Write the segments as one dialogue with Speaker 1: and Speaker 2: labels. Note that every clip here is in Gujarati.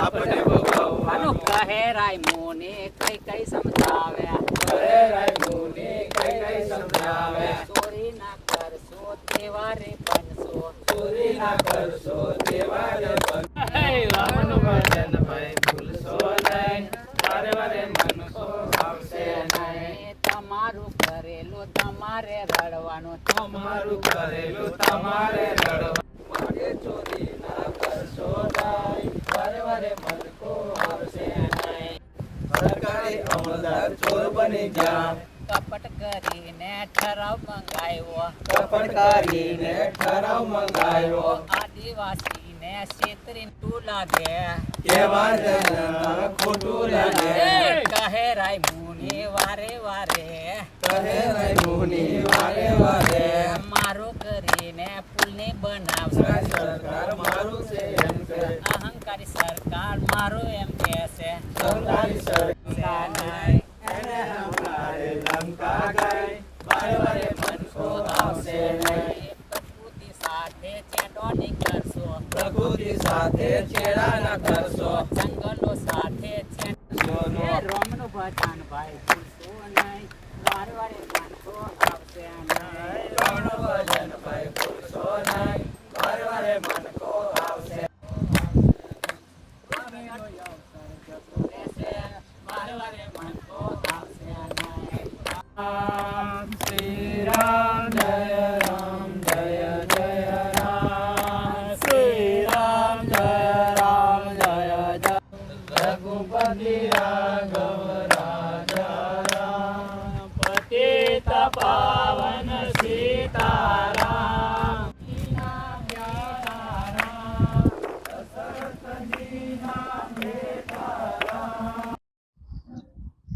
Speaker 1: આનો કહે રાયમો ને કઈ કઈ સમજાવે
Speaker 2: કહે રાયમો ને કઈ કઈ સમજાવે
Speaker 1: ચોરી ના કરશો તેવારે બનશો.
Speaker 2: ચોરી ના કરશો તેવારે બનશો રામનો વચન ભાઈ ભૂલશો નહીં. વારે વારે મનશો આવશે નહીં.
Speaker 1: તમારું કરેલું તમારે રડવાનું.
Speaker 2: તમારું કરેલું તમારે રડવાનું.
Speaker 1: કપટ કરીને ઠરાવ મંગાવ્યો
Speaker 2: કપટ કરીને ઠરાવ મંગાયો
Speaker 1: લાગે કહે રાય મુની વારે વારે.
Speaker 2: કહે રાય મુની વારે વારે
Speaker 1: મારું કરીને પુલને બનાવશે
Speaker 2: સરકાર મારું છે એમ કે.
Speaker 1: અહંકારી સરકાર મારું એમ કહે છે.
Speaker 2: અહંકારી સરકાર નહીં. એને હમણાં લંકા ગઈ વારે વારે મનસો આવશે નહીં
Speaker 1: પ્રકૃતિ સાથે છેડો નહીં કરશો
Speaker 2: પ્રકૃતિ સાથે છેડા ના કરશો.
Speaker 1: જંગલો સાથે છેડો રોમનું ભજન ભાઈ ભૂલશો નહીં. વારે વારે માનશો આવશે નહીં
Speaker 2: રામનું ભજન ભાઈ ભૂલશો નહીં. વારે વારે મનકો આવશે
Speaker 1: રહેશે. વારે વારે માનશો આવશે નહીં
Speaker 2: રામ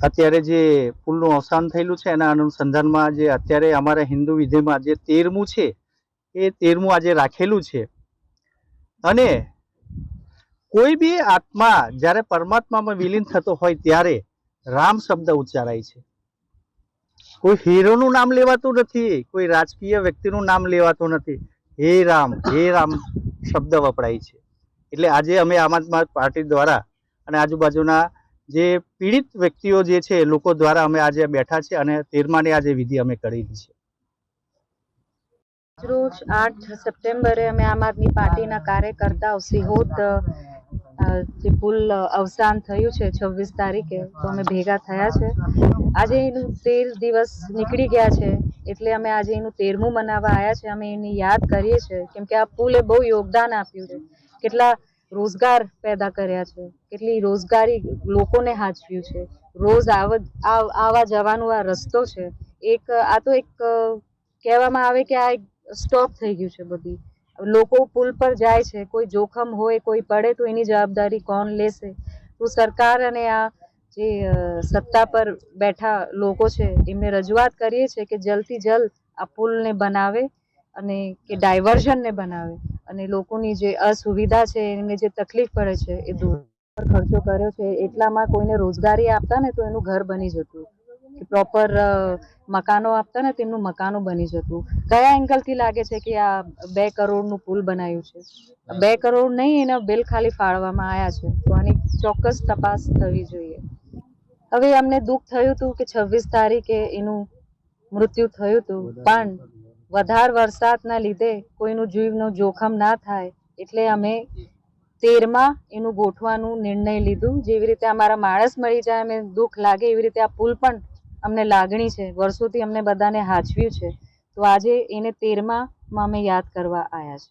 Speaker 3: અત્યારે જે પુલનું અવસાન થયેલું છે, એના અનુસંધાનમાં જે અત્યારે અમારા હિન્દુ વિધિમાં જે તેરમું છે, એ તેરમું આજે રાખેલું છે. અને કોઈ બી આત્મા જ્યારે પરમાત્મામાં વિલીન થતો હોય ત્યારે રામ શબ્દ ઉચ્ચારાય છે. કોઈ હીરોનું નામ લેવાતું નથી, કોઈ રાજકીય વ્યક્તિનું નામ લેવાતું નથી. હે રામ હે રામ શબ્દ વપરાય છે. એટલે આજે અમે આમ આદમી પાર્ટી દ્વારા અને આજુબાજુના જે પીડિત વ્યક્તિઓ જે છે લોકો દ્વારા અમે આજે બેઠા છે અને તેરમાની આજે વિધિ અમે કરેલી છે.
Speaker 4: રોજ આઠ સપ્ટેમ્બરે અમે આમ આદમી પાર્ટીના કાર્યકર્તાઓ સિહોદ જે પુલ અવસાન થયું છે છવ્વીસ તારીખે, તો અમે ભેગા થયા છે. આજે એનું તેર દિવસ નીકળી ગયા છે, એટલે અમે આજે એનું તેરમું મનાવવા આવ્યા છે. અમે એની યાદ કરીએ છીએ, કેમ કે આ પુલે બહુ યોગદાન આપ્યું છે. કેટલા રોજગાર પેદા કર્યા છે. કેટલી રોજગારી લોકોને હાચવ્યું છે. રોજ આવા જવાનું આ રસ્તો છે. એક, આ તો એક કહેવામાં આવે કે આ એક સ્ટોપ થઈ ગયું છે બધી. લોકો પુલ પર જાય છે. કોઈ જોખમ હોય, કોઈ પડે તો એની જવાબદારી કોણ લેશે? તો સરકાર અને આ જે સત્તા પર બેઠા લોકો છે, એમને રજૂઆત કરીએ છીએ કે જલ્દથી જલ્દ આ પુલને બનાવે અને કે ડાયવર્ઝનને બનાવે. અને લોકોની જે અસુવિધા છે એમને જે તકલીફ પડે છે એ દૂર ખર્ચો કર્યો છે એટલામાં કોઈને રોજગારી આપતા ને તો એનું ઘર બની જતું. કે પ્રોપર મકાનો આપતા ને તેમનું મકાનો બની જતું. કયા એંગલથી લાગે છે કે આ બે કરોડનું પુલ બનાવ્યું છે? બે કરોડ નહીં એના બિલ ખાલી ફાળવામાં આવ્યા છે. તો આની ચોક્કસ તપાસ થવી જોઈએ. હવે અમને દુઃખ થયું હતું કે છવ્વીસ તારીખે એનું મૃત્યુ થયું હતું. પણ વધારે વરસાદના લીધે કોઈનું જીવનું જોખમ ના થાય એટલે અમે તેરમાં એનું ગોઠવાનું નિર્ણય લીધું. જેવી રીતે અમારા માણસ મળી જાય અમે દુઃખ લાગે, એવી રીતે આ પુલ પણ અમને લાગણી છે. વર્ષોથી અમને બધાને હાચવ્યું છે. તો આજે એને તેરમાં અમે યાદ કરવા આવ્યા છે